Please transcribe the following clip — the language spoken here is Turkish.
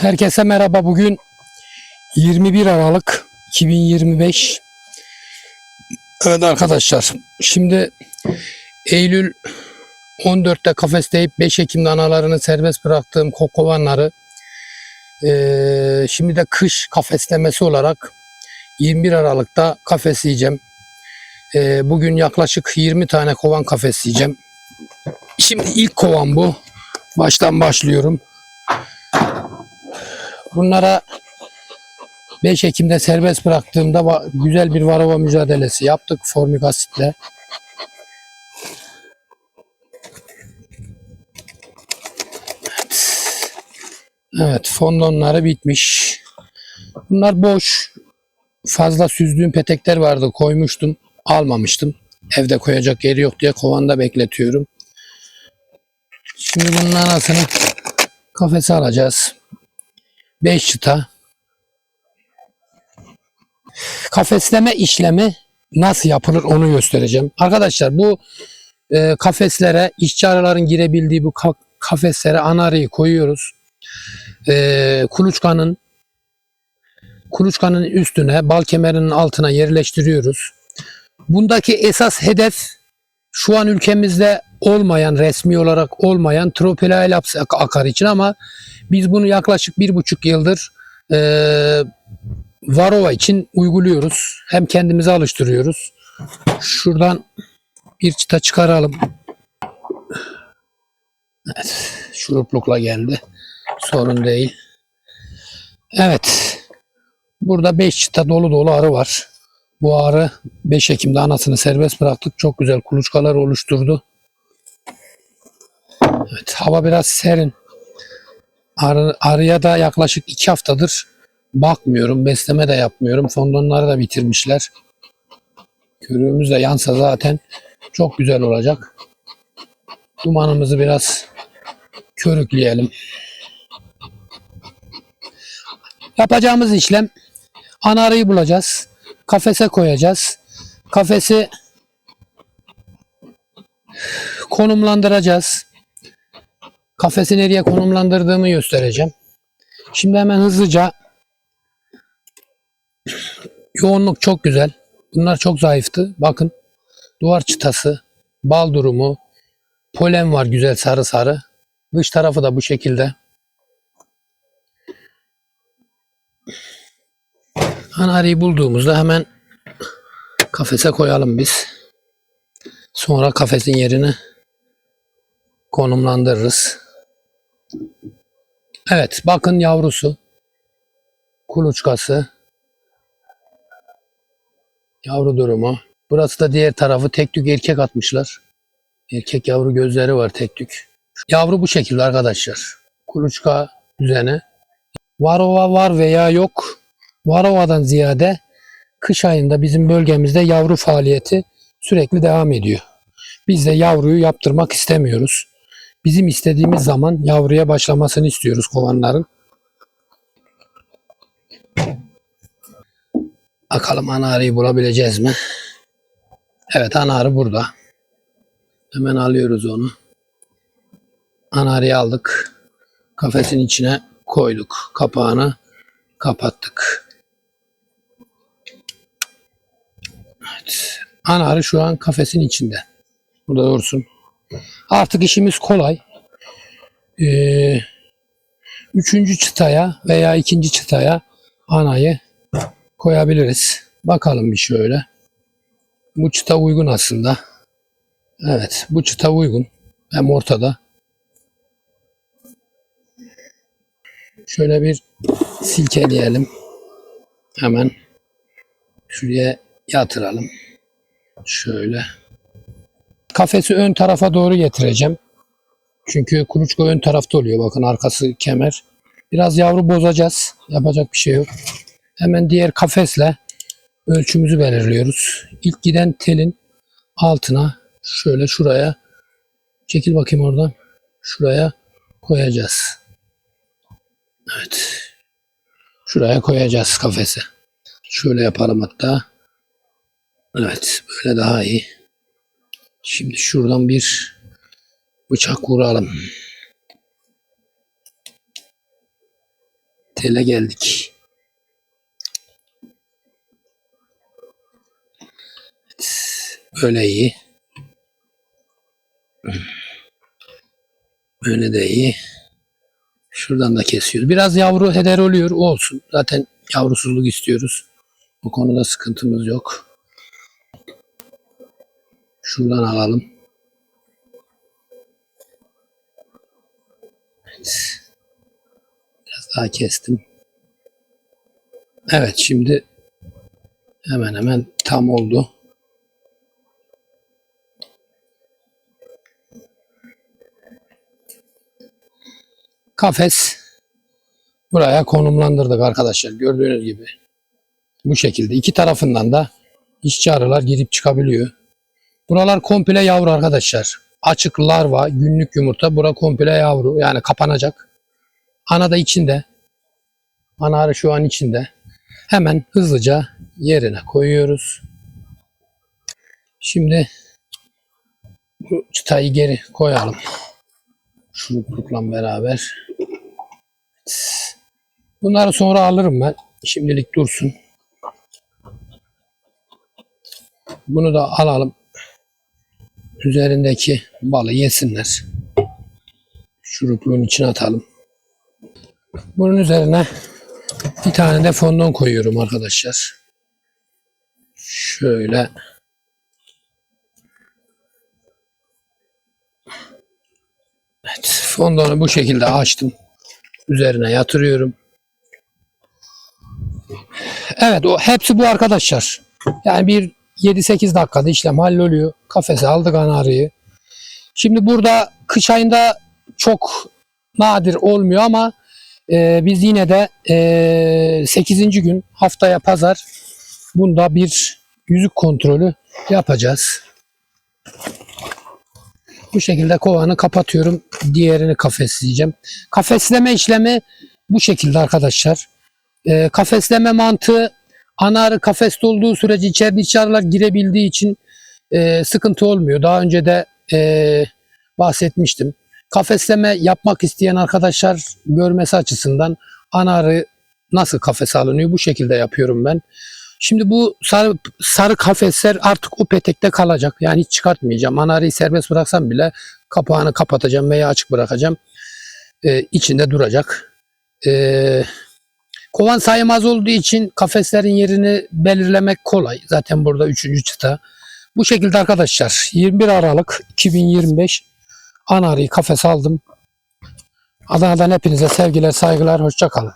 Herkese merhaba. Bugün 21 Aralık 2025. Evet arkadaşlar. Şimdi Eylül 14'te kafesleyip 5 Ekim'de analarını serbest bıraktığım kokovanları eee, şimdi de kış kafeslemesi olarak 21 Aralık'ta kafesleyeceğim. Eee, bugün yaklaşık 20 tane kovan kafesleyeceğim. Şimdi ilk kovan bu. Baştan başlıyorum. Bunlara 5 Ekim'de serbest bıraktığımda güzel bir varova mücadelesi yaptık formik asitle. Evet. Fondonları bitmiş. Bunlar boş. Fazla süzdüğüm petekler vardı, koymuştum. Almamıştım. Evde koyacak yeri yok diye kovanda bekletiyorum. Şimdi bunun anasını kafese alacağız. 5 çıta. Kafesleme işlemi nasıl yapılır onu göstereceğim. Arkadaşlar bu e, kafeslere işçi arıların girebildiği bu ka- kafeslere ana arıyı koyuyoruz. E, kuluçkanın kuluçkanın üstüne bal kemerinin altına yerleştiriyoruz. Bundaki esas hedef şu an ülkemizde olmayan resmi olarak olmayan tropilailaps ak- akar için ama biz bunu yaklaşık bir buçuk yıldır eee Varova için uyguluyoruz. Hem kendimize alıştırıyoruz. Şuradan bir çıta çıkaralım. Evet, şuruplukla geldi. Sorun değil. Evet. Burada 5 çıta dolu dolu arı var. Bu arı 5 Ekim'de anasını serbest bıraktık. Çok güzel kuluçkalar oluşturdu. Evet, hava biraz serin. Arı, arıya da yaklaşık 2 haftadır bakmıyorum. Besleme de yapmıyorum. Fondonları da bitirmişler. Körüğümüz de yansa zaten çok güzel olacak. Dumanımızı biraz körükleyelim. Yapacağımız işlem ana arıyı bulacağız. Kafese koyacağız. Kafesi konumlandıracağız. Kafesi nereye konumlandırdığımı göstereceğim. Şimdi hemen hızlıca yoğunluk çok güzel. Bunlar çok zayıftı. Bakın duvar çıtası, bal durumu, polen var güzel sarı sarı. Dış tarafı da bu şekilde. Anarıyı bulduğumuzda hemen kafese koyalım biz. Sonra kafesin yerini konumlandırırız. Evet bakın yavrusu. Kuluçkası. Yavru durumu. Burası da diğer tarafı tek tük erkek atmışlar. Erkek yavru gözleri var tek tük. Yavru bu şekilde arkadaşlar. Kuluçka düzeni. Varova var veya yok. Varova'dan ziyade kış ayında bizim bölgemizde yavru faaliyeti sürekli devam ediyor. Biz de yavruyu yaptırmak istemiyoruz. Bizim istediğimiz zaman yavruya başlamasını istiyoruz kovanların. Bakalım ana arıyı bulabileceğiz mi? Evet ana arı burada. Hemen alıyoruz onu. Ana arıyı aldık. Kafesin içine koyduk. Kapağını kapattık. Ana arı şu an kafesin içinde. Burada dursun. Artık işimiz kolay. Ee, üçüncü çıtaya veya ikinci çıtaya anayı koyabiliriz. Bakalım bir şöyle. Bu çıta uygun aslında. Evet bu çıta uygun. Hem ortada. Şöyle bir silkeleyelim. Hemen şuraya yatıralım. Şöyle. Kafesi ön tarafa doğru getireceğim. Çünkü kuluçka ön tarafta oluyor. Bakın arkası kemer. Biraz yavru bozacağız. Yapacak bir şey yok. Hemen diğer kafesle ölçümüzü belirliyoruz. İlk giden telin altına şöyle şuraya çekil bakayım oradan. Şuraya koyacağız. Evet. Şuraya koyacağız kafesi. Şöyle yapalım hatta. Evet, böyle daha iyi. Şimdi şuradan bir bıçak vuralım. Tele geldik. Evet, Böyle iyi. Böyle de iyi. Şuradan da kesiyoruz. Biraz yavru heder oluyor. O olsun. Zaten yavrusuzluk istiyoruz. Bu konuda sıkıntımız yok. Şuradan alalım. Evet. Biraz daha kestim. Evet şimdi hemen hemen tam oldu. Kafes buraya konumlandırdık arkadaşlar. Gördüğünüz gibi. Bu şekilde. iki tarafından da işçi arılar girip çıkabiliyor. Buralar komple yavru arkadaşlar. Açık larva, günlük yumurta. Bura komple yavru. Yani kapanacak. Ana da içinde. Ana arı şu an içinde. Hemen hızlıca yerine koyuyoruz. Şimdi bu çıtayı geri koyalım. Şuruplukla beraber. Bunları sonra alırım ben. Şimdilik dursun. Bunu da alalım. Üzerindeki balı yesinler. Şurupluğun içine atalım. Bunun üzerine bir tane de fondon koyuyorum arkadaşlar. Şöyle. Evet, fondonu bu şekilde açtım. Üzerine yatırıyorum. Evet o hepsi bu arkadaşlar. Yani bir 7-8 dakikada işlem halloluyor. Kafese aldık anarıyı. Şimdi burada kış ayında çok nadir olmuyor ama e, biz yine de e, 8. gün haftaya pazar bunda bir yüzük kontrolü yapacağız. Bu şekilde kovanı kapatıyorum. Diğerini kafesleyeceğim. Kafesleme işlemi bu şekilde arkadaşlar. E, kafesleme mantığı ana arı kafeste olduğu sürece içeride içi arılar girebildiği için e, sıkıntı olmuyor. Daha önce de e, bahsetmiştim. Kafesleme yapmak isteyen arkadaşlar görmesi açısından ana arı nasıl kafese alınıyor bu şekilde yapıyorum ben. Şimdi bu sarı, sarı kafesler artık o petekte kalacak. Yani hiç çıkartmayacağım. Ana arıyı serbest bıraksam bile kapağını kapatacağım veya açık bırakacağım. E, içinde duracak. E, kovan sayım az olduğu için kafeslerin yerini belirlemek kolay. Zaten burada üçüncü çıta. Bu şekilde arkadaşlar 21 Aralık 2025 ana arıyı kafes aldım. Adana'dan hepinize sevgiler, saygılar, hoşça kalın.